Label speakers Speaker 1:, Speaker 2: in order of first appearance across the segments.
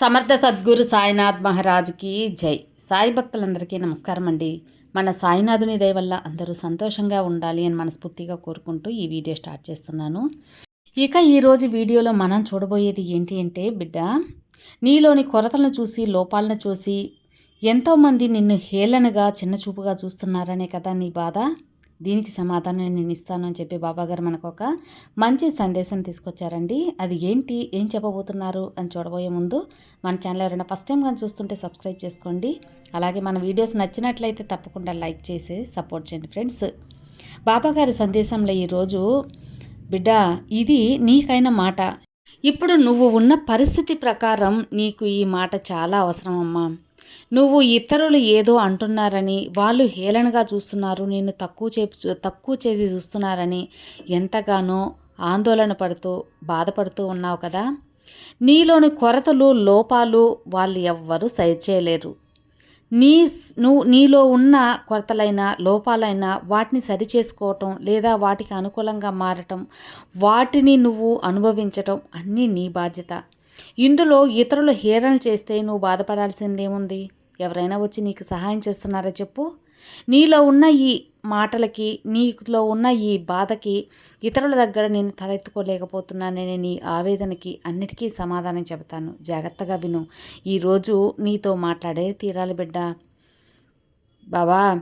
Speaker 1: సమర్థ సద్గురు సాయినాథ్ మహారాజ్కి జై. సాయి భక్తులందరికీ నమస్కారం అండి. మన సాయినాథుని దయ వల్ల అందరూ సంతోషంగా ఉండాలి అని మనస్ఫూర్తిగా కోరుకుంటూ ఈ వీడియో స్టార్ట్ చేస్తున్నాను. ఇక ఈరోజు వీడియోలో మనం చూడబోయేది ఏంటి అంటే బిడ్డ నీలోని కొరతలను చూసి లోపాలను చూసి ఎంతోమంది నిన్ను హేళనగా చిన్నచూపుగా చూస్తున్నారనే కదా నీ బాధ? దీనికి సమాధానం నేను ఇస్తాను అని చెప్పి బాబాగారు మనకు ఒక మంచి సందేశం తీసుకొచ్చారండి. అది ఏంటి? ఏం చెప్పబోతున్నారు? అని చూడబోయే ముందు మన ఛానల్ ఎవరైనా ఫస్ట్ టైం కానీ చూస్తుంటే సబ్స్క్రైబ్ చేసుకోండి. అలాగే మన వీడియోస్ నచ్చినట్లయితే తప్పకుండా లైక్ చేసి సపోర్ట్ చేయండి ఫ్రెండ్స్ బాబాగారి సందేశంలో ఈరోజు బిడ్డ ఇది నీకైన మాట. ఇప్పుడు నువ్వు ఉన్న పరిస్థితి ప్రకారం నీకు ఈ మాట చాలా అవసరం అమ్మా. నువ్వు ఇతరులు ఏదో అంటున్నారని వాళ్ళు హేళనగా చూస్తున్నారు నేను తక్కువ చే తక్కువ చేసి చూస్తున్నారని ఎంతగానో ఆందోళన పడుతూ బాధపడుతూ ఉన్నావు కదా? నీలోని కొరతలు లోపాలు వాళ్ళు ఎవ్వరూ సరిచేయలేరు నీ నువ్వు నీలో ఉన్న కొరతలైన లోపాలైన వాటిని సరిచేసుకోవటం లేదా వాటికి అనుకూలంగా మారటం వాటిని నువ్వు అనుభవించటం అన్నీ నీ బాధ్యత. ఇందులో ఇతరులు హీరలు చేస్తే నువ్వు బాధపడాల్సిందేముంది? ఎవరైనా వచ్చి నీకు సహాయం చేస్తున్నారా చెప్పు. నీలో ఉన్న ఈ మాటలకి నీలో ఉన్న ఈ బాధకి ఇతరుల దగ్గర నేను తలెత్తుకోలేకపోతున్నాననే నీ ఆవేదనకి అన్నిటికీ సమాధానం చెబుతాను. జాగ్రత్తగా విను. ఈరోజు నీతో మాట్లాడే తీరాలి బిడ్డ. బాబా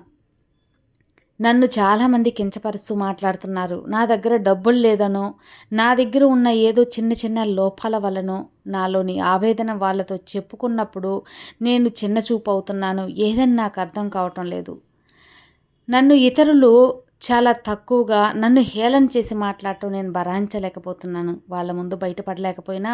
Speaker 1: నన్ను చాలామంది కించపరుస్తూ మాట్లాడుతున్నారు. నా దగ్గర డబ్బులు లేదనో నా దగ్గర ఉన్న ఏదో చిన్న చిన్న లోపాల వలనో నాలోని ఆవేదన వాళ్ళతో చెప్పుకున్నప్పుడు నేను చిన్న చూపు అవుతున్నాను. ఏదని నాకు అర్థం కావటం లేదు. నన్ను ఇతరులు చాలా తక్కువగా నన్ను హేళన చేసి మాట్లాడటం నేను భరాయించలేకపోతున్నాను వాళ్ళ ముందు బయటపడలేకపోయినా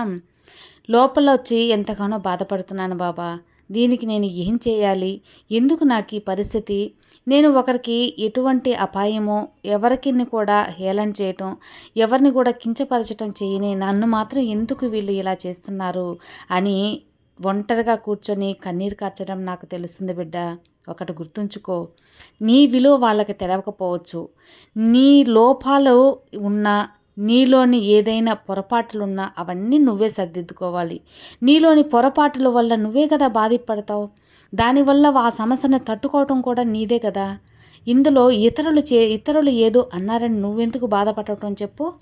Speaker 1: లోపల వచ్చి ఎంతగానో బాధపడుతున్నాను బాబా. దీనికి నేను ఏం చేయాలి? ఎందుకు నాకు ఈ పరిస్థితి? నేను ఒకరికి ఎటువంటి అపాయమో ఎవరికిని కూడా హేళన చేయటం ఎవరిని కూడా కించపరచటం చేయని నన్ను మాత్రం ఎందుకు వీళ్ళు ఇలా చేస్తున్నారు? అని ఒంటరిగా కూర్చొని కన్నీరు కార్చడం నాకు తెలుస్తుంది బిడ్డ. ఒకటి గుర్తుంచుకో. నీ విలువ వాళ్ళకి తెలవకపోవచ్చు. నీ లోపాలు ఉన్న నీలోని ఏదైనా పొరపాట్లున్నా అవన్నీ నువ్వే సర్దిద్దుకోవాలి. నీలోని పొరపాట్ల వల్ల నువ్వే కదా బాధపడతావు. దానివల్ల ఆ సమస్యను తట్టుకోవటం కూడా నీదే కదా. ఇందులో ఇతరులు చే ఇతరులు ఏదో అన్నారని నువ్వెందుకు బాధపడటం చెప్పు?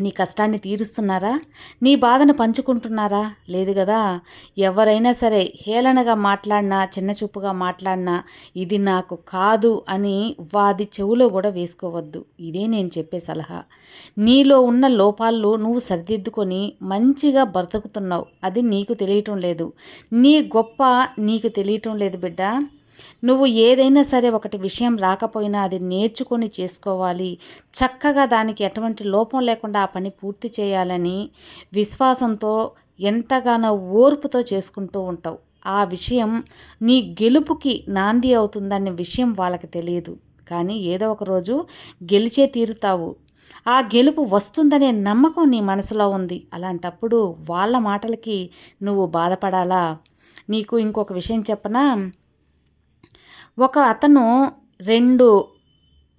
Speaker 1: నీ కష్టాన్ని తీరుస్తున్నారా? నీ బాధను పంచుకుంటున్నారా? లేదు కదా ఎవరైనా సరే హేళనగా మాట్లాడినా చిన్న చూపుగా మాట్లాడినా ఇది నాకు కాదు అని వాది చెవులో కూడా వేసుకోవద్దు. ఇదే నేను చెప్పే సలహా. నీలో ఉన్న లోపాలు నువ్వు సరిదిద్దుకొని మంచిగా బ్రతుకుతున్నావు. అది నీకు తెలియటం లేదు. నీ గొప్ప నీకు తెలియటం లేదు బిడ్డ. నువ్వు ఏదైనా సరే ఒకటి విషయం రాకపోయినా అది నేర్చుకొని చేసుకోవాలి. చక్కగా దానికి ఎటువంటి లోపం లేకుండా ఆ పని పూర్తి చేయాలని విశ్వాసంతో ఎంతగానో ఓర్పుతో చేసుకుంటూ ఉంటావు. ఆ విషయం నీ గెలుపుకి నాంది అవుతుందనే విషయం వాళ్ళకి తెలియదు. కానీ ఏదో ఒక రోజు గెలిచే తీరుతావు. ఆ గెలుపు వస్తుందనే నమ్మకం నీ మనసులో ఉంది. అలాంటప్పుడు వాళ్ళ మాటలకి నువ్వు బాధపడాలా? నీకు ఇంకొక విషయం చెప్పనా? ఒక అతను రెండు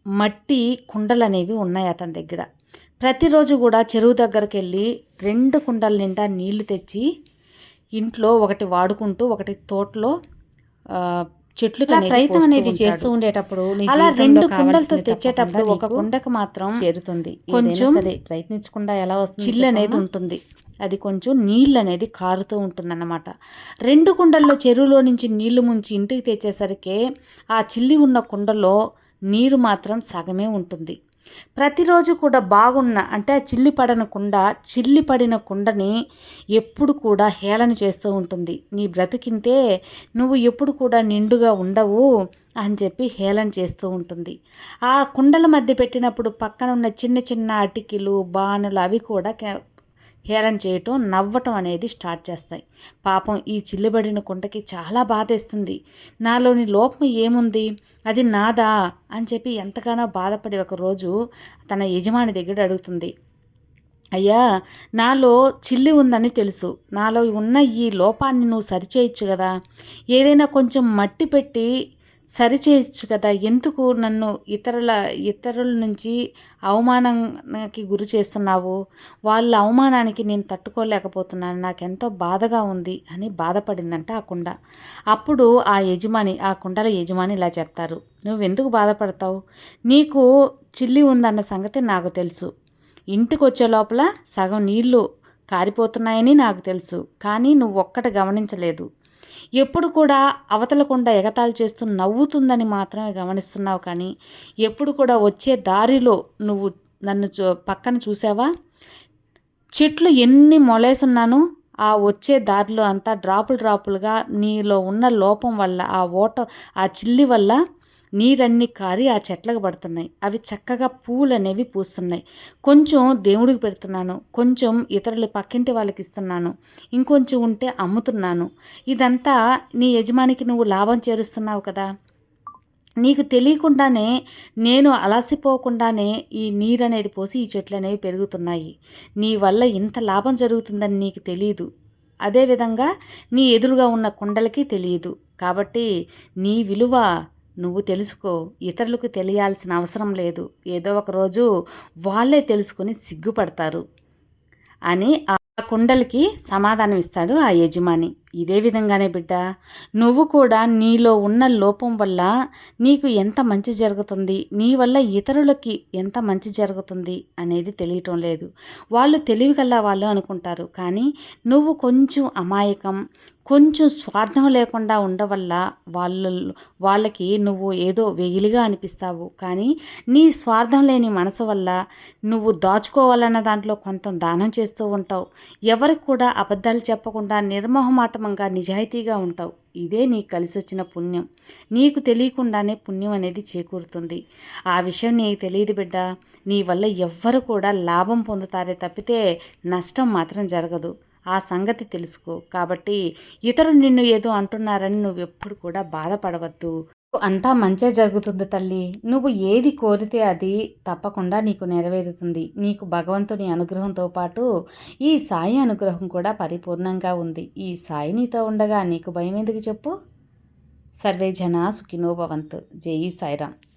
Speaker 1: మట్టి కుండలు అనేవి ఉన్నాయి అతని దగ్గర. ప్రతిరోజు కూడా చెరువు దగ్గరికి వెళ్ళి రెండు కుండల నిండా నీళ్ళు తెచ్చి ఇంట్లో ఒకటి వాడుకుంటూ ఒకటి తోటలో చెట్లు ప్రయత్నం అనేది చేస్తూ ఉండేటప్పుడు అలా రెండు కుండలతో తెచ్చేటప్పుడు ఒక కుండకు మాత్రం చేరుతుంది. కొంచెం ప్రయత్నించకుండా ఎలా వస్తుంది చిల్లు అనేది ఉంటుంది. అది కొంచెం నీళ్ళు అనేది కారుతూ ఉంటుందన్నమాట. రెండు కుండల్లో చెరువులో నుంచి నీళ్ళు ముంచి ఇంటికి తెచ్చేసరికి ఆ చిల్లి ఉన్న కుండలో నీరు మాత్రం సగమే ఉంటుంది. ప్రతిరోజు కూడా బాగున్న అంటే ఆ చిల్లి పడిన కుండ చిల్లి పడిన కుండని ఎప్పుడు కూడా హేళన చేస్తూ ఉంటుంది. నీ బ్రతికింతే నువ్వు ఎప్పుడు కూడా నిండుగా ఉండవు అని చెప్పి హేళన చేస్తూ ఉంటుంది. ఆ కుండల మధ్య పెట్టినప్పుడు పక్కన ఉన్న చిన్న చిన్న అటికిలు బాణలు అవి కూడా హేళన చేయటం నవ్వటం అనేది స్టార్ట్ చేస్తాయి. పాపం ఈ చిల్లుబడిన కుంటకి చాలా బాధేస్తుంది. నాలోని లోపం ఏముంది? అది నాదా? అని చెప్పి ఎంతగానో బాధపడి ఒకరోజు తన యజమాని దగ్గర అడుగుతుంది. అయ్యా నాలో చిల్లి ఉందని తెలుసు. నాలో ఉన్న ఈ లోపాన్ని నువ్వు సరిచేయచ్చు కదా. ఏదైనా కొంచెం మట్టి పెట్టి సరిచేయచ్చు కదా? ఎందుకు నన్ను ఇతరుల ఇతరుల నుంచి అవమానానికి గురి చేస్తున్నావు? వాళ్ళ అవమానానికి నేను తట్టుకోలేకపోతున్నాను. నాకెంతో బాధగా ఉంది అని బాధపడిందంట ఆ కుండ. అప్పుడు ఆ యజమాని ఆ కుండల యజమాని ఇలా చెప్తారు. నువ్వెందుకు బాధపడతావు? నీకు చిల్లి ఉందన్న సంగతి నాకు తెలుసు. ఇంటికి వచ్చే లోపల సగం నీళ్ళు కారిపోతున్నాయని నాకు తెలుసు. కానీ నువ్వు ఒక్కటి గమనించలేదు. ఎప్పుడు కూడా అవతలకుండా ఎగతాళి చేస్తూ నవ్వుతుందని మాత్రమే గమనిస్తున్నావు కానీ ఎప్పుడు కూడా వచ్చే దారిలో నువ్వు నన్ను చూ పక్కన చూసావా? చెట్లు ఎన్ని మొలేసున్నాను ఆ వచ్చే దారిలో అంతా డ్రాపులు డ్రాపులుగా నీలో ఉన్న లోపం వల్ల ఆ ఓట ఆ చిల్లి వల్ల నీరన్నీ కారి ఆ చెట్లకు పడుతున్నాయి. అవి చక్కగా పూలు అనేవి పూస్తున్నాయి. కొంచెం దేవుడికి పెడుతున్నాను. కొంచెం ఇతరుల పక్కింటి వాళ్ళకి ఇస్తున్నాను. ఇంకొంచెం ఉంటే అమ్ముతున్నాను. ఇదంతా నీ యజమానికి నువ్వు లాభం చేరుస్తున్నావు కదా. నీకు తెలియకుండానే నేను అలసిపోకుండానే ఈ నీరు అనేది పోసి ఈ చెట్లు అనేవి పెరుగుతున్నాయి. నీ వల్ల ఇంత లాభం జరుగుతుందని నీకు తెలియదు అదేవిధంగా నీ ఎదురుగా ఉన్న కుండలకి తెలియదు. కాబట్టి నీ విలువ నువ్వు తెలుసుకో ఇతరులకు తెలియాల్సిన అవసరం లేదు. ఏదో ఒక రోజు వాళ్ళే తెలుసుకొని సిగ్గుపడతారు. అని ఆ కుండలకి సమాధానం ఇస్తాడు ఆ యజమాని. ఇదే విధంగానే బిడ్డ నువ్వు కూడా నీలో ఉన్న లోపం వల్ల నీకు ఎంత మంచి జరుగుతుంది నీ వల్ల ఇతరులకి ఎంత మంచి జరుగుతుంది అనేది తెలియటం లేదు. వాళ్ళు తెలివిగల వాళ్ళు అనుకుంటారు కానీ నువ్వు కొంచెం అమాయకం కొంచెం స్వార్థం లేకుండా ఉండవల్ల వాళ్ళ వాళ్ళకి నువ్వు ఏదో వెగిలిగా అనిపిస్తావు. కానీ నీ స్వార్థం లేని మనసు వల్ల నువ్వు దాచుకోవాలన్న దాంట్లో కొంత దానం చేస్తూ ఉంటావు. ఎవరికి కూడా అబద్ధాలు చెప్పకుండా నిర్మోహమాటమంగా నిజాయితీగా ఉంటావు. ఇదే నీకు కలిసి వచ్చిన పుణ్యం. నీకు తెలియకుండానే పుణ్యం అనేది చేకూరుతుంది. ఆ విషయం నీకు తెలియదు బిడ్డ. నీ వల్ల ఎవ్వరు కూడా లాభం పొందుతారే తప్పితే నష్టం మాత్రం జరగదు. ఆ సంగతి తెలుసుకో. కాబట్టి ఇతరులు నిన్ను ఏదో అంటున్నారని నువ్వు ఎప్పుడు కూడా బాధపడవద్దు. అంతా మంచే జరుగుతుంది తల్లి. నువ్వు ఏది కోరితే అది తప్పకుండా నీకు నెరవేరుతుంది. నీకు భగవంతుని అనుగ్రహంతో పాటు ఈ సాయి అనుగ్రహం కూడా పరిపూర్ణంగా ఉంది. ఈ సాయి నీతో ఉండగా నీకు భయం ఎందుకు చెప్పు? సర్వే జన సుఖినో భవంతు. జై సాయిరామ్.